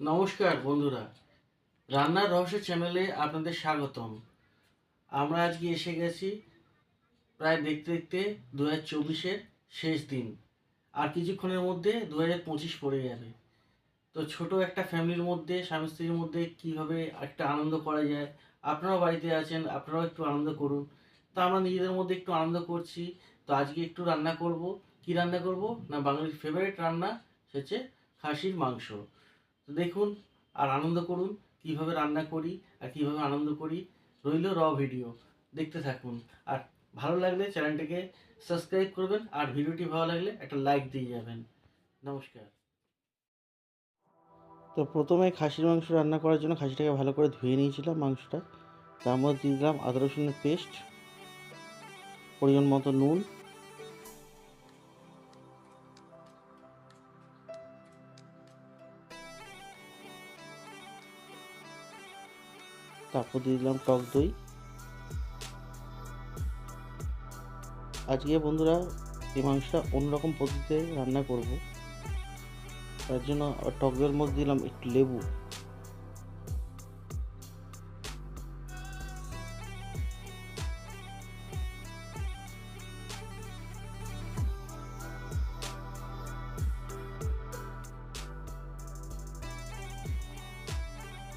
নমস্কার বন্ধুরা। রান্নার রহস্য চ্যানেলে আপনাদের স্বাগতম। আমরা আজকে এসে গেছি প্রায় দেখতে দেখতে দু হাজার চব্বিশের শেষ দিন। আর কিছুক্ষণের মধ্যে দু হাজার পঁচিশ পড়ে যাবে। তো ছোট একটা ফ্যামিলির মধ্যে, স্বামী স্ত্রীর মধ্যে কীভাবে একটা আনন্দ করা যায়, আপনারাও বাড়িতে আছেন, আপনারাও একটু আনন্দ করুন। তো আমরা নিজেদের মধ্যে একটু আনন্দ করছি। তো আজকে একটু রান্না করব। কি রান্না করব? না, বাঙালির ফেভারিট রান্না সে হচ্ছে খাসির মাংস। দেখুন আর আনন্দ করুন, কীভাবে রান্না করি আর কীভাবে আনন্দ করি রইল র ভিডিও। দেখতে থাকুন। আর ভালো লাগলে চ্যানেলটিকে সাবস্ক্রাইব করবেন আর ভিডিওটি ভালো লাগলে একটা লাইক দিয়ে যাবেন। নমস্কার। তো প্রথমে খাসির মাংস রান্না করার জন্য খাসিটাকে ভালো করে ধুয়ে নিয়েছিলাম মাংসটা। তার মধ্যে দিয়ে দিলাম আদা রসুনের পেস্ট, পরিমাণ মতো নুন তারপর দিয়ে দিলাম টক দই। আজকে বন্ধুরা এই মাংসটা অন্যরকম পদ্ধতিতে রান্না করব। তার জন্য টক দইয়ের মধ্যে দিলাম একটু লেবু।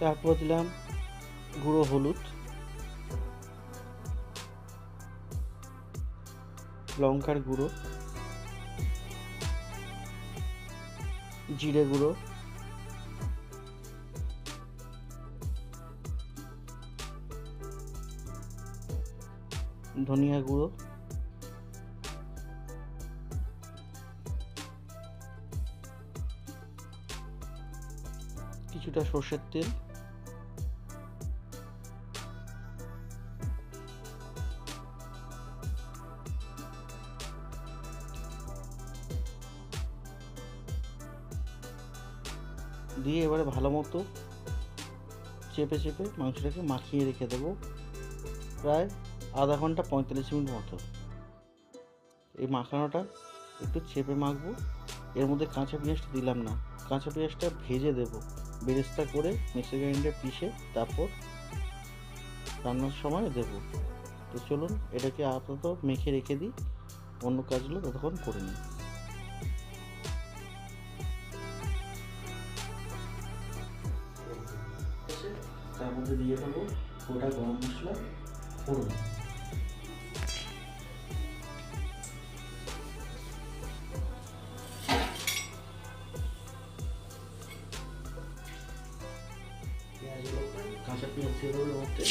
তারপর দিলাম গুঁড়ো হলুদ লঙ্কার গুঁড়ো জিরে গুঁড়ো ধনিয়া গুঁড়ো কিছুটা সর্ষের তেল দিয়ে এবারে ভালো মতো চেপে চেপে মাংসটাকে মাখিয়ে রেখে দেবো প্রায় আধা ঘণ্টা পঁয়তাল্লিশ মিনিট মতো। এই মাখানোটা একটু চেপে মাখবো। এর মধ্যে কাঁচা পেঁয়াজটা দিলাম না। কাঁচা পেঁয়াজটা ভেজে দেবো। বেরেস্তা করে মিক্সার গ্রাইন্ডারে পিষে তারপর রান্নার সময় দেবো। তো চলুন এটাকে আপাতত মেখে রেখে দিই। অন্য কাজগুলো ততক্ষণ করে নিই। তার মধ্যে দিয়ে দেবো গোটা গরম মশলা ফোড়ন। পেঁয়াজগুলোকে কাঁচা পেঁয়াজ দিয়ে দেবো। মধ্যে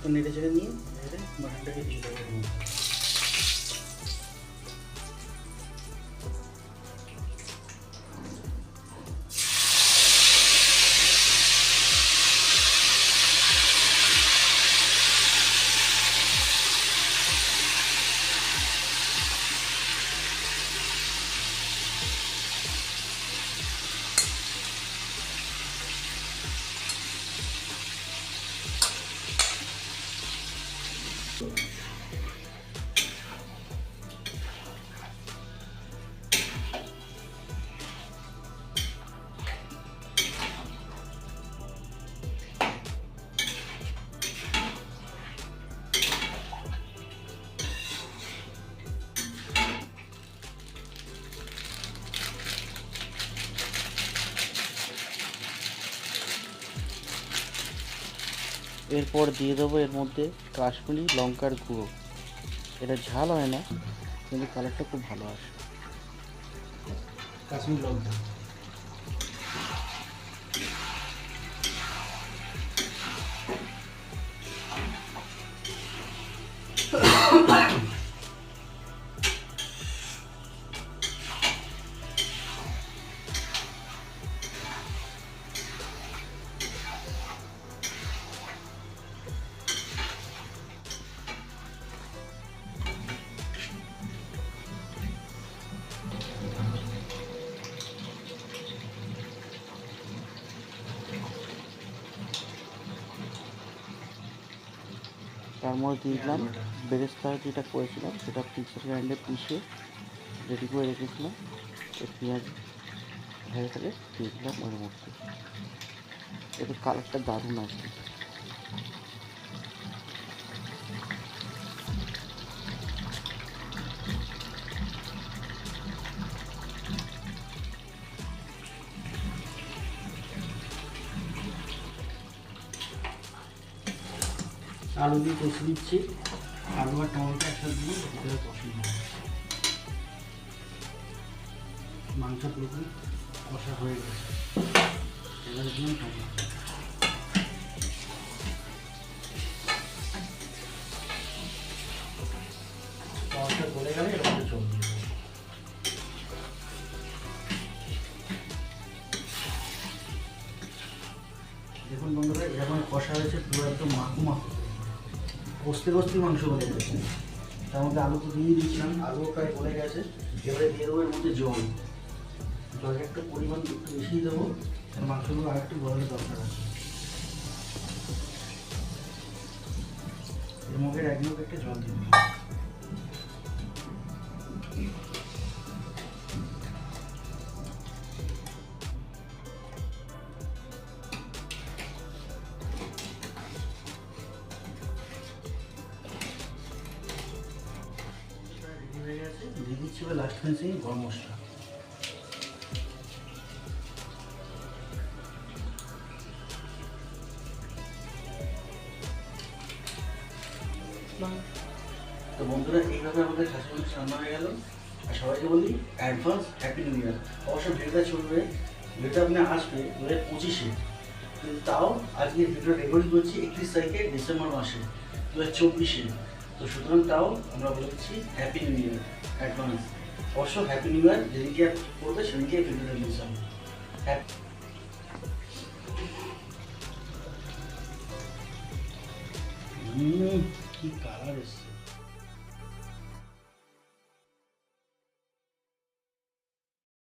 করে নেড়ে চেড়ে নিয়ে মাটনটাকে এরপর দিয়ে দেবো এর মধ্যে কাশ্মীরি লঙ্কার গুঁড়ো। এটা ঝাল হয় না, কিন্তু কালারটা খুব ভালো আসে। কাশ্মীর লঙ্কা। তার মধ্যে দিয়ে দিলাম। বেরেস্তা যেটা করেছিলাম, সেটা পিসের গ্রাইন্ডে পিষে রেডি করে রেখেছিলাম। পেঁয়াজ ভেজে ফেলে দিয়ে দিলাম ওর মধ্যে। এতে কালারটা দারুণ আসবে। আলু দিয়ে কষে দিচ্ছি আলু আর টমেটো একসাথে দিয়ে ভিতরে কষে মাংস পুরোপুরি কষা হয়ে গেছে। এবারে দিলাম টমেটো। গলে দেখুন বন্ধুরা, এরকম কষা হয়েছে পুরো একদম মাখু মাখু। কষতে কষতে মাংস হয়ে গেছে। তার মধ্যে আলু তো দিয়ে দিয়েছিলাম আলু প্রায় গলে গেছে। এবারে দিয়ে দেবো এর মধ্যে জল। জলের একটা পরিমাণ একটু বেশি দেবো মাংসগুলো আর একটু গলার দরকার আছে। এর মধ্যে এক একটা জল দিয়ে এবার লাস্ট ফিনিশিং গরম মশলা। তো বন্ধুরা, এইভাবে আমাদের মাংস রান্না হয়ে গেল। আর সবাইকে বলি অ্যাডভান্স হ্যাপি নিউ ইয়ার অবশ্য ভিডিওটা চলবে, ভিডিওটা আপনি আসবে দু হাজার পঁচিশে। কিন্তু তাও আজকে ভিডিও রেকর্ডিং করছি একত্রিশ তারিখে, ডিসেম্বর মাসে দু হাজার চব্বিশে। তো সুতরাং তাও আমরা বলছি হ্যাপি নিউ ইয়ার অ্যাডভান্স অবশ্য হ্যাপি নিউ ইয়ার যেদিকে করবে সেদিকে ভিডিওটা রিলিজ হবে কি কালার এসছে?